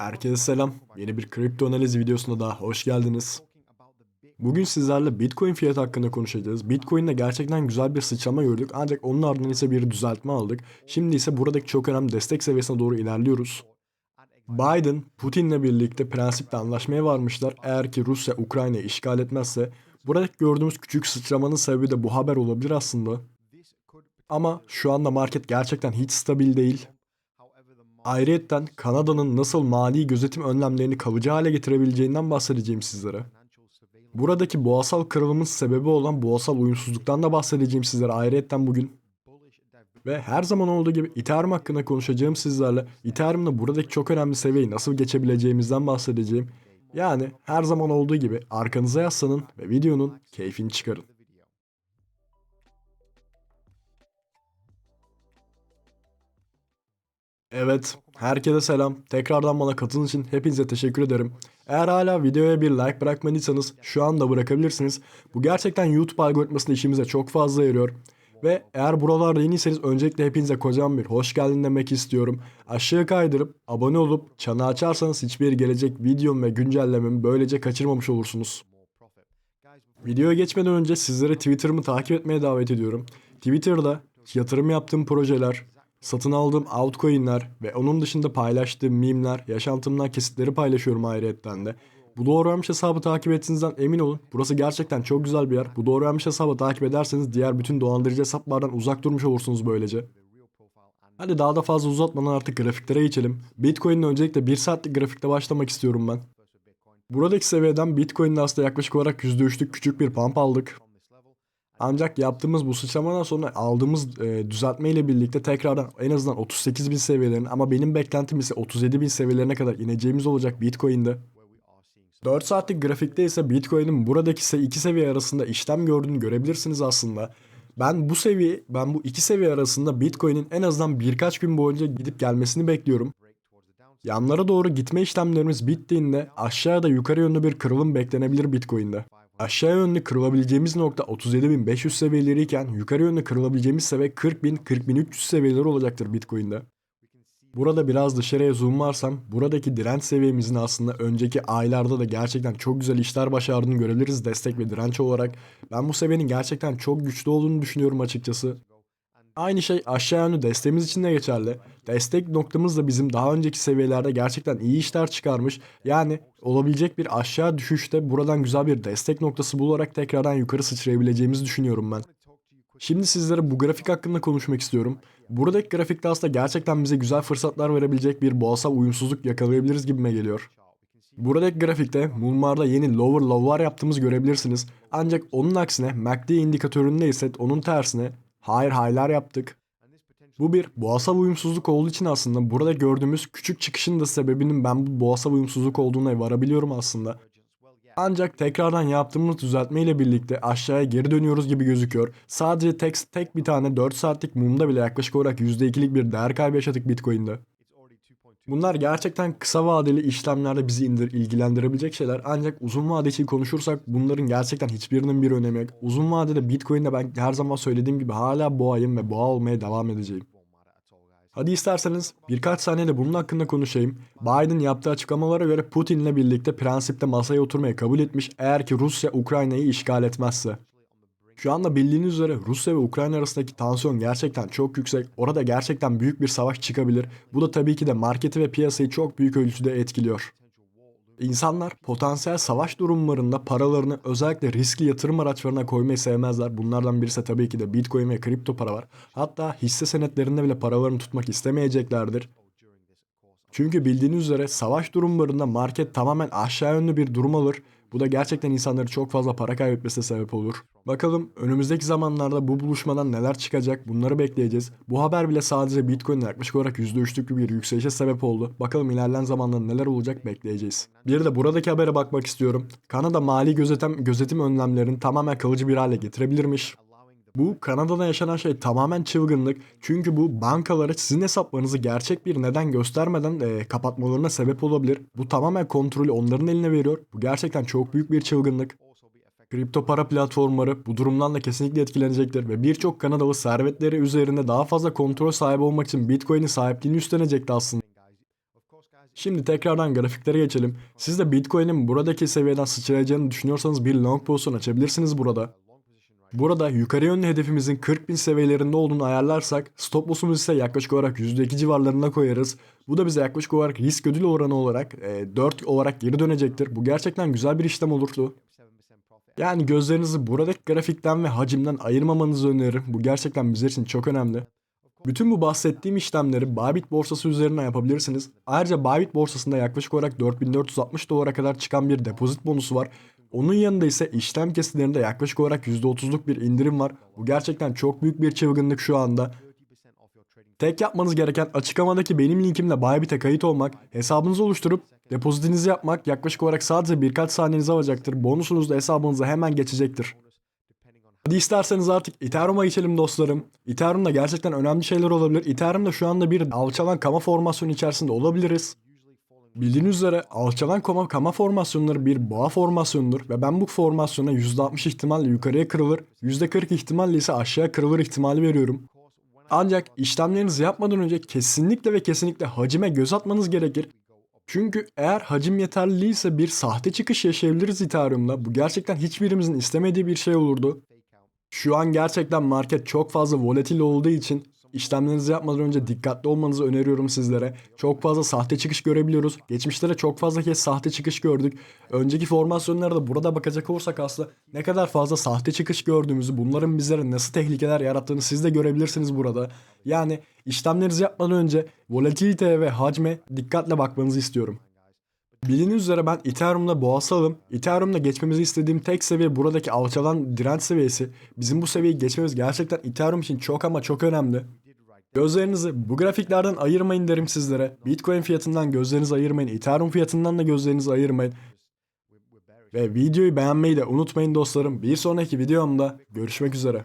Herkese selam. Yeni bir kripto analiz videosuna daha hoş geldiniz. Bugün sizlerle Bitcoin fiyatı hakkında konuşacağız. Bitcoin'de gerçekten güzel bir sıçrama gördük ancak onun ardından ise bir düzeltme aldık. Şimdi ise buradaki çok önemli destek seviyesine doğru ilerliyoruz. Biden, Putin'le birlikte prensipte anlaşmaya varmışlar. Eğer ki Rusya Ukrayna'yı işgal etmezse, buradaki gördüğümüz küçük sıçramanın sebebi de bu haber olabilir aslında. Ama şu anda market gerçekten hiç stabil değil. Ayrıyeten Kanada'nın nasıl mali gözetim önlemlerini kalıcı hale getirebileceğinden bahsedeceğim sizlere. Buradaki boğasal kırılımın sebebi olan boğasal uyumsuzluktan da bahsedeceğim sizlere ayrıyeten bugün. Ve her zaman olduğu gibi Ethereum hakkında konuşacağım sizlerle. Ethereum'da buradaki çok önemli seviyeyi nasıl geçebileceğimizden bahsedeceğim. Yani her zaman olduğu gibi arkanıza yaslanın ve videonun keyfini çıkarın. Evet, herkese selam. Tekrardan bana katıldığınız için hepinize teşekkür ederim. Eğer hala videoya bir like bırakmadıysanız şu anda bırakabilirsiniz. Bu gerçekten YouTube algoritmasında işimize çok fazla yarıyor. Ve eğer buralarda yeniyseniz öncelikle hepinize kocaman bir hoş geldin demek istiyorum. Aşağı kaydırıp abone olup çanı açarsanız hiçbir gelecek videom ve güncellememi böylece kaçırmamış olursunuz. Videoya geçmeden önce sizlere Twitter'ımı takip etmeye davet ediyorum. Twitter'da yatırım yaptığım projeler, satın aldığım altcoin'ler ve onun dışında paylaştığım mimler, yaşantımdan kesitleri paylaşıyorum ayrıyetten de. Bu doğru öğrenmiş hesabı takip ettiğinizden emin olun. Burası gerçekten çok güzel bir yer. Bu doğru öğrenmiş hesabı takip ederseniz diğer bütün dolandırıcı hesaplardan uzak durmuş olursunuz böylece. Hadi daha da fazla uzatmadan artık grafiklere geçelim. Bitcoin'in öncelikle 1 saatlik grafikte başlamak istiyorum ben. Buradaki seviyeden Bitcoin'de aslında yaklaşık olarak %3'lük küçük bir pump aldık. Ancak yaptığımız bu sıçramadan sonra aldığımız e, düzeltme ile birlikte tekrardan en azından 38 bin seviyelerin ama benim beklentim ise 37 bin seviyelerine kadar ineceğimiz olacak Bitcoin'de. 4 saatlik grafikte ise Bitcoin'in buradaki ise iki seviye arasında işlem gördüğünü görebilirsiniz aslında. Ben bu seviye, ben bu iki seviye arasında Bitcoin'in en azından birkaç gün boyunca gidip gelmesini bekliyorum. Yanlara doğru gitme işlemlerimiz bittiğinde aşağıda yukarı yönlü bir kırılım beklenebilir Bitcoin'de. Aşağı yönlü kırılabileceğimiz nokta 37.500 seviyeleri iken yukarı yönlü kırılabileceğimiz seviye 40.000-40.300 seviyeleri olacaktır Bitcoin'de. Burada biraz dışarıya zoomlarsam buradaki direnç seviyemizin aslında önceki aylarda da gerçekten çok güzel işler başardığını görebiliriz destek ve direnç olarak. Ben bu seviyenin gerçekten çok güçlü olduğunu düşünüyorum açıkçası. Aynı şey aşağı yönlü desteğimiz için de geçerli. Destek noktamız da bizim daha önceki seviyelerde gerçekten iyi işler çıkarmış. Yani olabilecek bir aşağı düşüşte buradan güzel bir destek noktası bularak tekrardan yukarı sıçrayabileceğimizi düşünüyorum ben. Şimdi sizlere bu grafik hakkında konuşmak istiyorum. Buradaki grafikte aslında gerçekten bize güzel fırsatlar verebilecek bir boğasal uyumsuzluk yakalayabiliriz gibime geliyor. Buradaki grafikte mumlarda yeni lower low'lar yaptığımızı görebilirsiniz. Ancak onun aksine MACD indikatöründe ise onun tersine higher high'lar yaptık. Bu bir boğasal uyumsuzluk olduğu için aslında burada gördüğümüz küçük çıkışın da sebebinin ben bu boğasal uyumsuzluk olduğuna varabiliyorum aslında. Ancak tekrardan yaptığımız düzeltme ile birlikte aşağıya geri dönüyoruz gibi gözüküyor. Sadece tek, tek bir tane 4 saatlik mumda bile yaklaşık olarak %2'lik bir değer kaybı yaşadık Bitcoin'de. Bunlar gerçekten kısa vadeli işlemlerde bizi indir, ilgilendirebilecek şeyler. Ancak uzun vade için konuşursak bunların gerçekten hiçbirinin bir önemi yok. Uzun vadede Bitcoin'de ben her zaman söylediğim gibi hala boğayım ve boğa olmaya devam edeceğim. Hadi isterseniz birkaç saniyede bunun hakkında konuşayım. Biden yaptığı açıklamalara göre Putin'le birlikte prensipte masaya oturmaya kabul etmiş eğer ki Rusya Ukrayna'yı işgal etmezse. Şu anda bildiğiniz üzere Rusya ve Ukrayna arasındaki tansiyon gerçekten çok yüksek. Orada gerçekten büyük bir savaş çıkabilir. Bu da tabii ki de marketi ve piyasayı çok büyük ölçüde etkiliyor. İnsanlar potansiyel savaş durumlarında paralarını özellikle riskli yatırım araçlarına koymayı sevmezler. Bunlardan birisi tabii ki de Bitcoin ve kripto para var. Hatta hisse senetlerinde bile paralarını tutmak istemeyeceklerdir. Çünkü bildiğiniz üzere savaş durumlarında market tamamen aşağı yönlü bir durum alır. Bu da gerçekten insanları çok fazla para kaybetmesine sebep olur. Bakalım önümüzdeki zamanlarda bu buluşmadan neler çıkacak bunları bekleyeceğiz. Bu haber bile sadece Bitcoin'in yaklaşık olarak %3'lük bir yükselişe sebep oldu. Bakalım ilerleyen zamanlarda neler olacak bekleyeceğiz. Bir de buradaki habere bakmak istiyorum. Kanada mali gözetim, gözetim önlemlerini tamamen kalıcı bir hale getirebilirmiş. Bu Kanada'da yaşanan şey tamamen çılgınlık. Çünkü bu bankalara sizin hesaplarınızı gerçek bir neden göstermeden e, kapatmalarına sebep olabilir. Bu tamamen kontrolü onların eline veriyor. Bu gerçekten çok büyük bir çılgınlık. Kripto para platformları bu durumdan da kesinlikle etkilenecektir ve birçok Kanadalı servetleri üzerinde daha fazla kontrol sahibi olmak için Bitcoin'in sahipliğini üstlenecekti aslında. Şimdi tekrardan grafiklere geçelim. Siz de Bitcoin'in buradaki seviyeden sıçrayacağını düşünüyorsanız bir long pozisyon açabilirsiniz burada. Burada yukarı yönlü hedefimizin 40.000 seviyelerinde olduğunu ayarlarsak stop loss'umuzu ise yaklaşık olarak %2 civarlarında koyarız. Bu da bize yaklaşık olarak risk ödül oranı olarak e, 4 olarak geri dönecektir. Bu gerçekten güzel bir işlem olurdu. Yani gözlerinizi buradaki grafikten ve hacimden ayırmamanızı öneririm. Bu gerçekten bizler için çok önemli. Bütün bu bahsettiğim işlemleri Bybit borsası üzerinden yapabilirsiniz. Ayrıca Bybit borsasında yaklaşık olarak 4460 dolara kadar çıkan bir depozit bonusu var. Onun yanında ise işlem kesilerinde yaklaşık olarak %30'luk bir indirim var. Bu gerçekten çok büyük bir çılgınlık şu anda. Tek yapmanız gereken açıklamadaki benim linkimle Bybit'e kayıt olmak, hesabınızı oluşturup depozitinizi yapmak yaklaşık olarak sadece birkaç saniyenizi alacaktır. Bonusunuz da hesabınıza hemen geçecektir. Hadi isterseniz artık Ethereum'a geçelim dostlarım. Ethereum'da gerçekten önemli şeyler olabilir. Ethereum'da şu anda bir alçalan kama formasyonu içerisinde olabiliriz. Bildiğiniz üzere alçalan kama, kama formasyonları bir boğa formasyonudur ve ben bu formasyona %60 ihtimalle yukarıya kırılır, %40 ihtimalle ise aşağıya kırılır ihtimali veriyorum. Ancak işlemlerinizi yapmadan önce kesinlikle ve kesinlikle hacime göz atmanız gerekir. Çünkü eğer hacim yeterli değilse bir sahte çıkış yaşayabiliriz Ethereum'da. Bu gerçekten hiçbirimizin istemediği bir şey olurdu. Şu an gerçekten market çok fazla volatil olduğu için işlemlerinizi yapmadan önce dikkatli olmanızı öneriyorum sizlere. Çok fazla sahte çıkış görebiliyoruz. Geçmişte de çok fazla kez sahte çıkış gördük. Önceki formasyonlarda burada bakacak olursak aslında ne kadar fazla sahte çıkış gördüğümüzü, bunların bizlere nasıl tehlikeler yarattığını siz de görebilirsiniz burada. Yani işlemlerinizi yapmadan önce volatiliteye ve hacme dikkatle bakmanızı istiyorum. Bildiğiniz üzere ben Ethereum'da boğasalım. Ethereum'da geçmemizi istediğim tek seviye buradaki alçalan direnç seviyesi. Bizim bu seviyeyi geçmemiz gerçekten Ethereum için çok ama çok önemli. Gözlerinizi bu grafiklerden ayırmayın derim sizlere. Bitcoin fiyatından gözlerinizi ayırmayın. Ethereum fiyatından da gözlerinizi ayırmayın. Ve videoyu beğenmeyi de unutmayın dostlarım. Bir sonraki videomda görüşmek üzere.